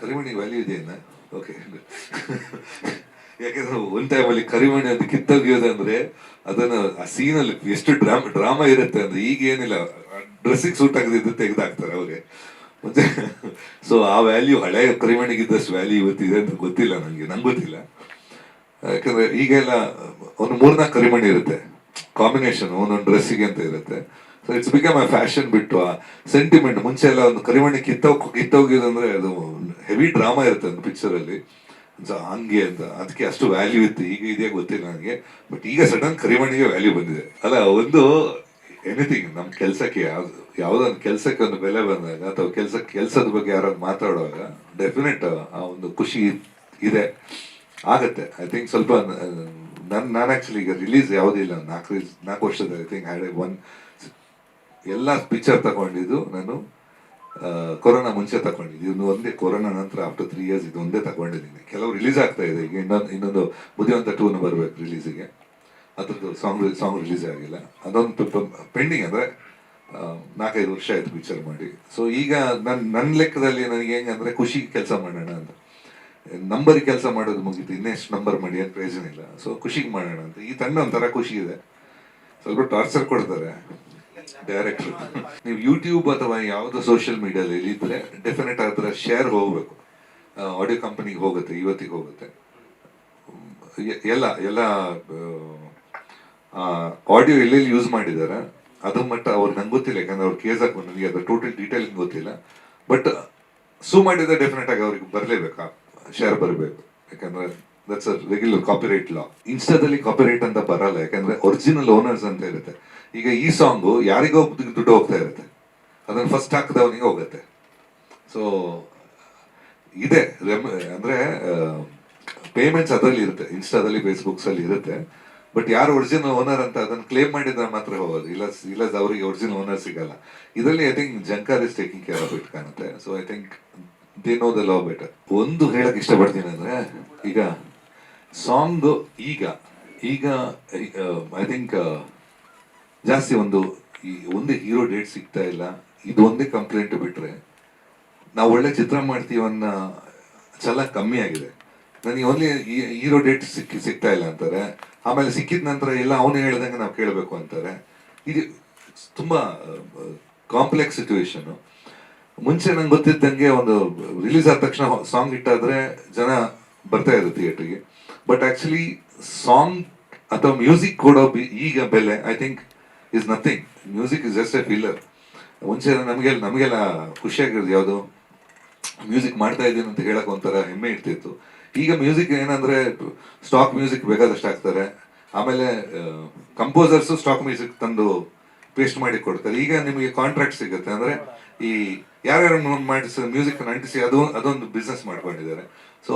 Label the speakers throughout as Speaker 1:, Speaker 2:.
Speaker 1: ಕರಿಮಣಿ value ಇದೆಯನ್ನ okay ಯಾಕೆಂದ್ರೆ ಒಂದು ಟೈಮಲ್ಲಿ ಕರಿಮಣಿ ಅದು ಕಿತ್ತೋಗಿಯೋದಂದ್ರೆ ಅದನ್ನ ಆ ಸೀನಲ್ಲಿ ಎಷ್ಟು ಡ್ರಾಮ ಡ್ರಾಮಾ ಇರುತ್ತೆ ಅಂದ್ರೆ ಈಗ ಏನಿಲ್ಲ. ಡ್ರೆಸ್ಸಿಗೆ ಸೂಟ್ ಆಗದಿದ್ದು ತೆಗೆದಾಕ್ತಾರೆ ಅವ್ರಿಗೆ ಮತ್ತೆ ಸೊ ಆ ವ್ಯಾಲ್ಯೂ ಹಳೆ ಕರಿಮಣಿಗಿದ್ದಷ್ಟು ವ್ಯಾಲ್ಯೂ ಇವತ್ತಿದೆ ಅಂತ ಗೊತ್ತಿಲ್ಲ ನನಗೆ ನಂಗೆ ಗೊತ್ತಿಲ್ಲ. ಯಾಕಂದ್ರೆ ಈಗೆಲ್ಲ ಒಂದು ಮೂರ್ನಾಲ್ಕು ಕರಿಮಣಿ ಇರುತ್ತೆ. ಕಾಂಬಿನೇಷನ್ ಒಂದೊಂದು ಡ್ರೆಸ್ಸಿಗೆ ಅಂತ ಇರುತ್ತೆ. ಸೊ ಇಟ್ಸ್ ಬಿಕಮ್ ಆ ಫ್ಯಾಷನ್ ಬಿಟ್ಟು ಆ ಸೆಂಟಿಮೆಂಟ್ ಮುಂಚೆ ಎಲ್ಲ ಒಂದು ಕರಿಮಣಿ ಕಿತ್ತೋಗಿ ಕಿತ್ತೋಗಿದಂದ್ರೆ ಅದು ಹೆವಿ ಡ್ರಾಮಾ ಇರುತ್ತೆ ಒಂದು ಪಿಕ್ಚರ್ ಅಲ್ಲಿ. ಸೊ ಹಂಗೆ ಅಂತ. ಅದಕ್ಕೆ ಅಷ್ಟು ವ್ಯಾಲ್ಯೂ ಇತ್ತು. ಈಗ ಇದೆಯಾ ಗೊತ್ತಿಲ್ಲ ನನಗೆ. ಬಟ್ ಈಗ ಸಡನ್ ಕರಿಮಣಿಗೆ ವ್ಯಾಲ್ಯೂ ಬಂದಿದೆ. ಅಲ್ಲ, ಒಂದು ಎನಿಥಿಂಗ್ ನಮ್ಮ ಕೆಲಸಕ್ಕೆ ಯಾವ್ದು ಯಾವುದೊಂದು ಕೆಲಸಕ್ಕೆ ಒಂದು ಬೆಲೆ ಬಂದಾಗ ಅಥವಾ ಕೆಲಸ, ಕೆಲಸದ ಬಗ್ಗೆ ಯಾರಾದ್ರು ಮಾತಾಡುವಾಗ ಡೆಫಿನೆಟ್ ಆ ಒಂದು ಖುಷಿ ಇದೆ. ಆಗತ್ತೆ. ಐ ಥಿಂಕ್ ಸ್ವಲ್ಪ ನನ್ನ ನಾನು ಆಕ್ಚುಲಿ ಈಗ ರಿಲೀಸ್ ಯಾವುದಿಲ್ಲ ನಾಲ್ಕು ನಾಲ್ಕು ವರ್ಷದ ಐ ಥಿಂಕ್ ಐ ಒನ್ ಎಲ್ಲ ಪಿಕ್ಚರ್ ತಗೊಂಡಿದ್ದು ನಾನು ಕೊರೋನಾ ಮುಂಚೆ ತಗೊಂಡಿದ್ದು. ಇನ್ನು ಒಂದೇ ಕೊರೋನಾ ನಂತರ ಆಫ್ಟರ್ ತ್ರೀ ಇಯರ್ಸ್ ಇದು ಒಂದೇ ತಗೊಂಡಿದ್ದೀನಿ ಕೆಲವು ರಿಲೀಸ್ ಆಗ್ತಾ ಇದೆ. ಈಗ ಇನ್ನೊಂದು ಇನ್ನೊಂದು ಬುದ್ಧಿವಂತ ಟೂನು ಬರಬೇಕು ರಿಲೀಸಿಗೆ ಅದ್ರದ್ದು ಸಾಂಗ್ ಸಾಂಗ್ ರಿಲೀಸ್ ಆಗಿಲ್ಲ. ಅದೊಂದು ಪೆಂಡಿಂಗ್ ಅಂದರೆ ನಾಲ್ಕೈದು ವರ್ಷ ಆಯಿತು ಪಿಕ್ಚರ್ ಮಾಡಿ. ಸೊ ಈಗ ನನ್ನ ನನ್ನ ಲೆಕ್ಕದಲ್ಲಿ ನನಗೆ ಹೆಂಗಂದ್ರೆ ಖುಷಿ ಕೆಲಸ ಮಾಡೋಣ ಅಂತ. ನಂಬರ್ ಕೆಲಸ ಮಾಡೋದು ಮುಗೀತು. ಇನ್ನೆಷ್ಟು ನಂಬರ್ ಮಾಡಿ ಏನು ಪ್ರಯೋಜನ ಇಲ್ಲ. ಸೊ ಖುಷಿಗೆ ಮಾಡೋಣ ಅಂತ. ಈ ತಂಡ ಒಂಥರ ಖುಷಿ ಇದೆ. ಸ್ವಲ್ಪ ಟಾರ್ಚರ್ ಕೊಡ್ತಾರೆ. ಡೈರೆಕ್ಟ್ರು ನೀವು ಯೂಟ್ಯೂಬ್ ಅಥವಾ ಯಾವುದೋ ಸೋಷಿಯಲ್ ಮೀಡಿಯಾದಲ್ಲಿ ಇದ್ರೆ ಡೆಫಿನೆಟ್ ಆದ್ರೆ ಶೇರ್ ಹೋಗ್ಬೇಕು. ಆಡಿಯೋ ಕಂಪನಿಗೆ ಹೋಗುತ್ತೆ, ಇವತ್ತಿಗೆ ಹೋಗುತ್ತೆ. ಎಲ್ಲ ಎಲ್ಲ ಆಡಿಯೋ ಎಲ್ಲೆಲ್ಲಿ ಯೂಸ್ ಮಾಡಿದ್ದಾರೆ ಅದು ಮಟ್ಟ ಅವ್ರು ನಂಗೆ ಗೊತ್ತಿಲ್ಲ, ಯಾಕಂದ್ರೆ ಅವ್ರು ಕೇಸ್ ಹಾಕೊಂಡು ನನಗೆ ಅದ್ರ ಟೋಟಲ್ ಡೀಟೇಲ್ ಗೊತ್ತಿಲ್ಲ. ಬಟ್ ಸೂ ಮಾಡಿದ್ರೆ ಡೆಫಿನೆಟ್ ಆಗಿ ಅವ್ರಿಗೆ ಬರಲೇಬೇಕು ಶೇರ್ ಬರಬೇಕು. ಯಾಕಂದ್ರೆ that's a regular copyright law ಇನ್ಸ್ಟಾದಲ್ಲಿ copyright ಅಂತ ಬರಲ್ಲ, ಯಾಕಂದ್ರೆ ಒರಿಜಿನಲ್ ಓನರ್ಸ್ ಅಂತ ಇರುತ್ತೆ. ಈಗ ಈ ಸಾಂಗು ಯಾರಿಗೋ ದುಡ್ಡು ಹೋಗ್ತಾ ಇರುತ್ತೆ. ಅದನ್ನ ಫಸ್ಟ್ ಹಾಕಿದವನಿಗೆ ಹೋಗುತ್ತೆ. ಸೊ ಇದೆ. ಅಂದ್ರೆ ಪೇಮೆಂಟ್ಸ್ ಅದರಲ್ಲಿ ಇರುತ್ತೆ. ಇನ್ಸ್ಟಾದಲ್ಲಿ ಫೇಸ್ಬುಕ್ಸಲ್ಲಿ ಇರುತ್ತೆ. ಬಟ್ ಯಾರು ಒರಿಜಿನಲ್ ಓನರ್ ಅಂತ ಅದನ್ನ ಕ್ಲೇಮ್ ಮಾಡಿದ್ರೆ ಮಾತ್ರ ಹೋಗೋದು. ಇಲ್ಲ ಇಲ್ಲ ಅವರಿಗೆ ಒರಿಜಿನಲ್ ಓನರ್ ಸಿಗಲ್ಲ. ಇದರಲ್ಲಿ I think Jhankar is taking care of it ಕಾಣುತ್ತೆ. So I think they know the love better ಒಂದು ಹೇಳಕ್ ಇಷ್ಟಪಡ್ತೀನಿ ಅಂದ್ರೆ, ಈಗ, ಸಾಂಗ್ ಈಗ ಈಗ ಐ ಥಿಂಕ್ ಜಾಸ್ತಿ ಒಂದು ಈ ಒಂದೇ ಹೀರೋ ಡೇಟ್ ಸಿಗ್ತಾ ಇಲ್ಲ. ಇದು ಒಂದೇ ಕಂಪ್ಲೇಂಟ್ ಬಿಟ್ರೆ ನಾವು ಒಳ್ಳೆ ಚಿತ್ರ ಮಾಡ್ತೀವಿ ಅನ್ನೋ ಛಲ ಕಮ್ಮಿ ಆಗಿದೆ. ನನಗೆ ಓನ್ಲಿ ಹೀರೋ ಡೇಟ್ ಸಿಕ್ಕಿ ಸಿಗ್ತಾ ಇಲ್ಲ ಅಂತಾರೆ. ಆಮೇಲೆ ಸಿಕ್ಕಿದ ನಂತರ ಎಲ್ಲ ಅವನು ಹೇಳ್ದಂಗೆ ನಾವು ಕೇಳಬೇಕು ಅಂತಾರೆ. ಇದು ತುಂಬ ಕಾಂಪ್ಲೆಕ್ಸ್ ಸಿಚುವೇಶನ್ ಮುಂಚೆ ನಂಗೆ ಗೊತ್ತಿದ್ದಂಗೆ ಒಂದು ರಿಲೀಸ್ ಆದ ತಕ್ಷಣ ಸಾಂಗ್ ಇಟ್ಟಾದ್ರೆ ಜನ ಬರ್ತಾ ಇದ್ರು ಥಿಯೇಟ್ರಿಗೆ ಬಟ್ ಆಕ್ಚುಲಿ ಸಾಂಗ್ ಅಥವಾ ಮ್ಯೂಸಿಕ್ ಕೊಡೋ ಈಗ ಬೆಲೆ I think is nothing music is just a feeler ಮುಂಚೆ ನಮಗೆಲ್ಲ ನಮಗೆಲ್ಲ ಖುಷಿಯಾಗಿರೋದು ಯಾವುದು? ಮ್ಯೂಸಿಕ್ ಮಾಡ್ತಾ ಇದ್ದೀನಿ ಅಂತ ಹೇಳಕ್ ಒಂಥರ ಹೆಮ್ಮೆ ಇರ್ತಿತ್ತು. ಈಗ ಮ್ಯೂಸಿಕ್ ಏನಂದ್ರೆ ಸ್ಟಾಕ್ ಮ್ಯೂಸಿಕ್ ಬೇಕಾದಷ್ಟು ಹಾಕ್ತಾರೆ. ಆಮೇಲೆ ಕಂಪೋಸರ್ಸು ಸ್ಟಾಕ್ ಮ್ಯೂಸಿಕ್ ತಂದು ಪೇಸ್ಟ್ ಮಾಡಿ ಕೊಡ್ತಾರೆ. ಈಗ ನಿಮಗೆ ಕಾಂಟ್ರಾಕ್ಟ್ ಸಿಗುತ್ತೆ ಅಂದ್ರೆ ಈ ಯಾರ್ಯಾರು ಮಾಡಿಸ ಮ್ಯೂಸಿಕ್ ಅಂಟಿಸಿ ಅದು ಅದೊಂದು ಬಿಸ್ನೆಸ್ ಮಾಡ್ಕೊಂಡಿದ್ದಾರೆ. So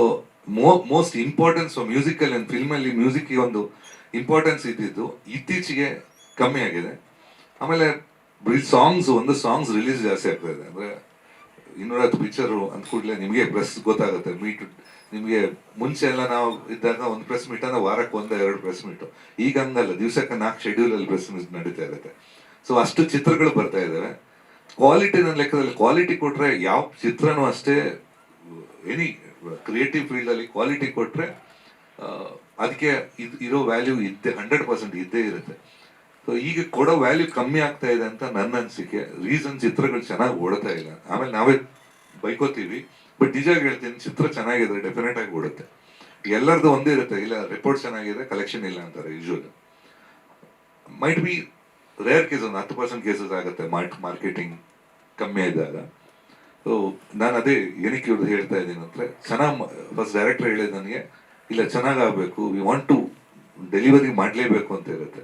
Speaker 1: mo most importance musical and ಮ್ಯೂಸಿಕ್ಗೆ ಒಂದು ಇಂಪಾರ್ಟೆನ್ಸ್ ಇದ್ದಿದ್ದು. ಇತ್ತೀಚೆಗೆ ಕಮ್ಮಿ ಆಗಿದೆ ಆಮೇಲೆ ಸಾಂಗ್ಸ್ ಒಂದು ಸಾಂಗ್ಸ್ ರಿಲೀಸ್ ಜಾಸ್ತಿ ಆಗ್ತಾ ಇದೆ. ಅಂದ್ರೆ ಇನ್ನೂರತ್ತು ಪಿಕ್ಚರ್ ಅಂದ ಕೂಡಲೇ ನಿಮಗೆ ಪ್ರೆಸ್ ಗೊತ್ತಾಗುತ್ತೆ. ಮೀಟ್ ನಿಮಗೆ ಮುಂಚೆ ಎಲ್ಲ ನಾವು ಇದ್ದಾಗ ಒಂದು ಪ್ರೆಸ್ ಮೀಟ್ ಅಂದ್ರೆ ವಾರಕ್ಕೆ ಒಂದ ಎರಡು ಪ್ರೆಸ್ ಮೀಟ್ ಈಗ ಹಂಗಲ್ಲ. ದಿವಸಕ್ಕೆ ನಾಲ್ಕು ಶೆಡ್ಯೂಲ್ ಅಲ್ಲಿ ಪ್ರೆಸ್ ಮೀಟ್ ನಡೀತಾ ಇರುತ್ತೆ. ಸೊ ಅಷ್ಟು ಚಿತ್ರಗಳು ಬರ್ತಾ ಇದ್ದಾವೆ ಕ್ವಾಲಿಟಿ ನನ್ನ ಲೆಕ್ಕದಲ್ಲಿ ಕ್ವಾಲಿಟಿ ಕೊಟ್ರೆ ಯಾವ ಚಿತ್ರನೂ ಅಷ್ಟೇ ಎನಿ ಕ್ರಿಯೇಟಿವ್ ಫೀಲ್ಡ್ ಅಲ್ಲಿ ಕ್ವಾಲಿಟಿ ಕೊಟ್ರೆ ಅದಕ್ಕೆ ಇದು, ಇರೋ ವ್ಯಾಲ್ಯೂ ಇದ್ದೇ ಹಂಡ್ರೆಡ್ ಪರ್ಸೆಂಟ್ ಇದ್ದೇ ಇರುತ್ತೆ. ಸೊ ಈಗ ಕೊಡೋ ವ್ಯಾಲ್ಯೂ ಕಮ್ಮಿ ಆಗ್ತಾ ಇದೆ ಅಂತ ನನ್ನ ಅನಿಸಿಕೆ. ರೀಸನ್ ಚಿತ್ರಗಳು ಚೆನ್ನಾಗಿ ಓಡ್ತಾ ಇಲ್ಲ. ಆಮೇಲೆ ನಾವೇ ಬೈಕೋತೀವಿ. ಬಟ್ ನಿಜ ಹೇಳ್ತೀನಿ, ಚಿತ್ರ ಚೆನ್ನಾಗಿದ್ರೆ ಡೆಫಿನೆಟ್ ಆಗಿ ಓಡುತ್ತೆ. ಎಲ್ಲರದು ಒಂದೇ ಇರುತ್ತೆ. ಇಲ್ಲ ರಿಪೋರ್ಟ್ ಚೆನ್ನಾಗಿದೆ ಕಲೆಕ್ಷನ್ ಇಲ್ಲ ಅಂತಾರೆ usual might be rare case ಒಂದು ಹತ್ತು ಪರ್ಸೆಂಟ್ ಕೇಸಸ್ ಆಗುತ್ತೆ ಮಾರ್ಕೆಟಿಂಗ್ ಕಮ್ಮಿ ಇದ್ದಾಗ ಸೊ ನಾನು ಅದೇ ಏನಕ್ಕೆ ಇವ್ರದ್ದು ಹೇಳ್ತಾ ಇದ್ದೀನಿ ಅಂದರೆ, ಚೆನ್ನಾಗಿ ಫಸ್ಟ್ ಡೈರೆಕ್ಟರ್ ಹೇಳಿದ ನನಗೆ, ಇಲ್ಲ ಚೆನ್ನಾಗಾಗಬೇಕು ವಿ ವಾಂಟ್ ಟು ಡೆಲಿವರಿ ಮಾಡಲೇಬೇಕು ಅಂತ ಇರುತ್ತೆ.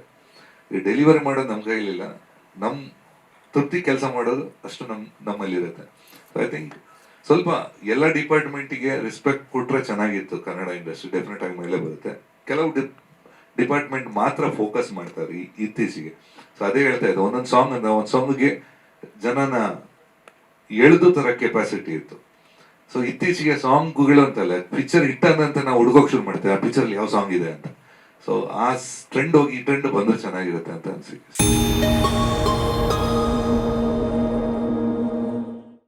Speaker 1: ಈ ಡೆಲಿವರಿ ಮಾಡೋದು ನಮ್ಮ ಕೈಲಿಲ್ಲ. ನಮ್ಮ ತೃಪ್ತಿ ಕೆಲಸ ಮಾಡೋದು ಅಷ್ಟು ನಮ್, ನಮ್ಮಲ್ಲಿರುತ್ತೆ. ಐ ಥಿಂಕ್ ಸ್ವಲ್ಪ ಎಲ್ಲ ಡಿಪಾರ್ಟ್ಮೆಂಟಿಗೆ ರೆಸ್ಪೆಕ್ಟ್ ಕೊಟ್ರೆ ಚೆನ್ನಾಗಿತ್ತು ಕನ್ನಡ ಇಂಡಸ್ಟ್ರಿ ಡೆಫಿನೆಟ್ ಆಗಿ ಮೇಲೆ ಬರುತ್ತೆ. ಕೆಲವು ಡಿಪಾರ್ಟ್ಮೆಂಟ್ ಮಾತ್ರ ಫೋಕಸ್ ಮಾಡ್ತಾರೆ ಇತ್ತೀಚೆಗೆ. ಸೊ ಅದೇ ಹೇಳ್ತಾ ಇದ್ದೆ, ಒಂದೊಂದು ಸಾಂಗ್ ಅಂದ್ರೆ ಒಂದು ಸಾಂಗ್ಗೆ ಜನನ ಎಳೆದು ತರ ಕೆಪಾಸಿಟಿ ಇತ್ತು. ಸೊ ಇತ್ತೀಚೆಗೆ ಸಾಂಗ್ಗಳು ಅಂತಲ್ಲ ಪಿಕ್ಚರ್ ಹಿಟ್ ಆದಂತ ನಾವು ಹುಡುಗೋಕ್ ಶುರು ಮಾಡ್ತೇವೆ. ಆ ಪಿಕ್ಚರ್ ಯಾವ ಸಾಂಗ್ ಇದೆ ಅಂತ. ಸೊ ಆ ಟ್ರೆಂಡ್ ಹೋಗಿ ಟ್ರೆಂಡ್ ಬಂದ್ರೆ ಚೆನ್ನಾಗಿರುತ್ತೆ ಅಂತ ಅನ್ಸಿಕೆ